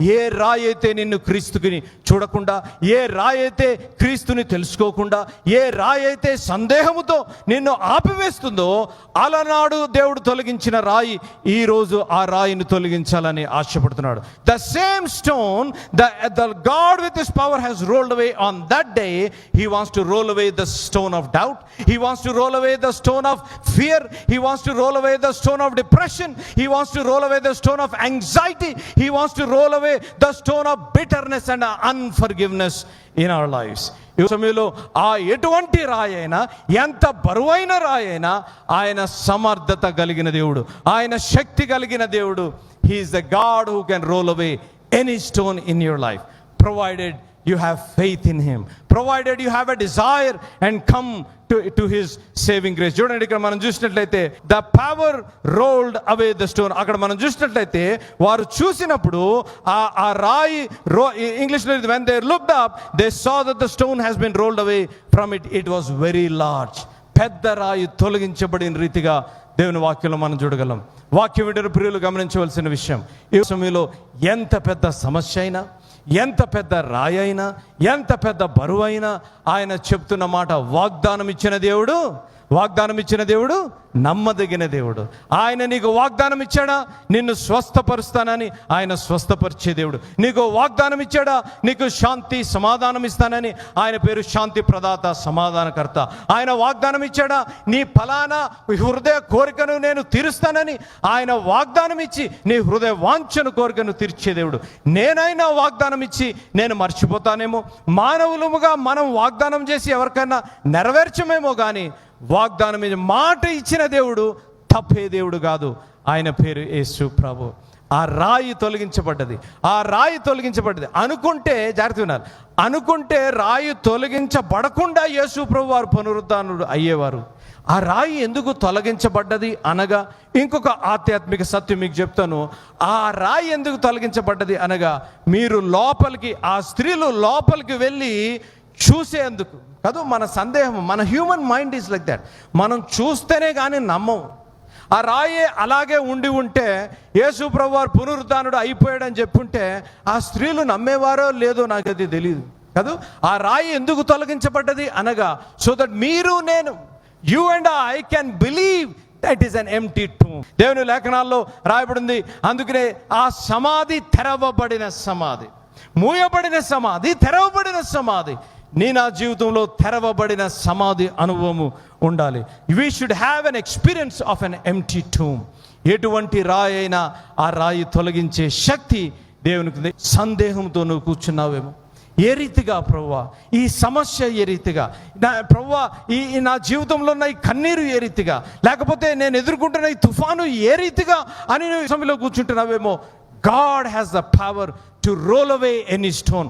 ఏ రాయి అయితే నిన్ను క్రీస్తుని చూడకుండా ఏ రాయి అయితే క్రీస్తుని తెలుసుకోకుండా ఏ రాయి అయితే సందేహముతో నిన్ను ఆపివేస్తుందో అలనాడు దేవుడు తొలగించిన రాయి ఈ రోజు ఆ రాయిని తొలగించాలని ఆశపడుతున్నాడు. The same stone the the God with his power has rolled away on that day he wants to roll away the stone of doubt he wants to roll away the stone of fear he wants to roll away the stone of depression he wants to roll away the stone of anxiety he wants to roll away the stone of bitterness and unforgiveness in our lifes ఈ సమయంలో ఆ ఎటువంటి రాయి అయినా ఎంత బరువైన రాయి అయినా ఆయన సమర్థత కలిగిన దేవుడు ఆయన శక్తి కలిగిన దేవుడు. He is the God who can roll away any stone in your life provided you have faith in him. Provided you have a desire and come to to his saving grace చూడండి ఇక్కడ మనం చూసినట్లయితే the power rolled away the stone అక్కడ మనం చూసినట్లయితే వారు చూసినప్పుడు ఆ ఆ రాయి రో ఇంగ్లీష్లో when they looked up they saw that the stone has been rolled away from it it was very large పెద్ద రాయి తొలగించబడిన రీతిగా దేవుని వాక్యంలో మనం చూడగలం. వాక్యం వింటున్న ప్రియులు గమనించవలసిన విషయం. ఈ సమయంలో ఎంత పెద్ద సమస్య అయినా ఎంత పెద్ద రాయి అయినా ఎంత పెద్ద బరువు అయినా ఆయన చెప్తున్న మాట వాగ్దానం ఇచ్చిన దేవుడు వాగ్దానం ఇచ్చిన దేవుడు నమ్మదగిన దేవుడు. ఆయన నీకు వాగ్దానం ఇచ్చాడా నిన్ను స్వస్థపరుస్తానని ఆయన స్వస్థపరిచే దేవుడు. నీకు వాగ్దానం ఇచ్చాడా నీకు శాంతి సమాధానం ఇస్తానని ఆయన పేరు శాంతి ప్రదాత సమాధానకర్త. ఆయన వాగ్దానం ఇచ్చాడా నీ ఫలానా హృదయ కోరికను నేను తీరుస్తానని ఆయన వాగ్దానం ఇచ్చి నీ హృదయ వాంఛను కోరికను తీర్చే దేవుడు నేనైనా వాగ్దానం ఇచ్చి నేను మర్చిపోతానేమో. మానవులముగా మనం వాగ్దానం చేసి ఎవరికైనా నెరవేర్చమేమో కానీ వాగ్దానం మీద మాట ఇచ్చిన దేవుడు తప్పే దేవుడు కాదు. ఆయన పేరు యేసు ప్రభు. ఆ రాయి తొలగించబడ్డది. ఆ రాయి తొలగించబడ్డది. అనుకుంటే జాగ్రత్త వినాలి. అనుకుంటే రాయి తొలగించబడకుండా యేసు ప్రభు వారు పునరుద్ధానుడు అయ్యేవారు. ఆ రాయి ఎందుకు తొలగించబడ్డది అనగా ఇంకొక ఆధ్యాత్మిక సత్యం మీకు చెప్తాను. ఆ రాయి ఎందుకు తొలగించబడ్డది అనగా మీరు లోపలికి ఆ స్త్రీలు లోపలికి వెళ్ళి చూసేందుకు. కాదు మన సందేహం మన human mind is like that మనం చూస్తేనే కానీ నమ్మం. ఆ రాయే అలాగే ఉండి ఉంటే యేసు ప్రభువారు పునరుద్ధానుడు అయిపోయాడని చెప్పుంటే ఆ స్త్రీలు నమ్మేవారో లేదో నాకు అది తెలియదు కాదు? ఆ రాయి ఎందుకు తొలగించబడ్డది అనగా సో దట్ మీరు నేను you and I can believe that is an empty tomb దేవుని లేఖనాల్లో రాయబడింది అందుకనే ఆ సమాధి తెరవబడిన సమాధి మూయబడిన సమాధి తెరవబడిన సమాధి నీ నా జీవితంలో తెరవబడిన సమాధి అనుభవము ఉండాలి. We should have an experience of an empty tomb ఎటువంటి రాయి అయినా ఆ రాయి తొలగించే శక్తి దేవునికి సందేహంతో నువ్వు కూర్చున్నావేమో. ఏ రీతిగా ప్రవ్వా? ఈ సమస్య ఏ రీతిగా? నా ప్రవ్వా ఈ నా జీవితంలో ఉన్న ఈ కన్నీరు ఏ రీతిగా? లేకపోతే నేను ఎదుర్కొంటున్న ఈ తుఫాను ఏ రీతిగా? అని నువ్వు సమయంలో కూర్చుంటున్నావేమో? God has the power to roll away any stone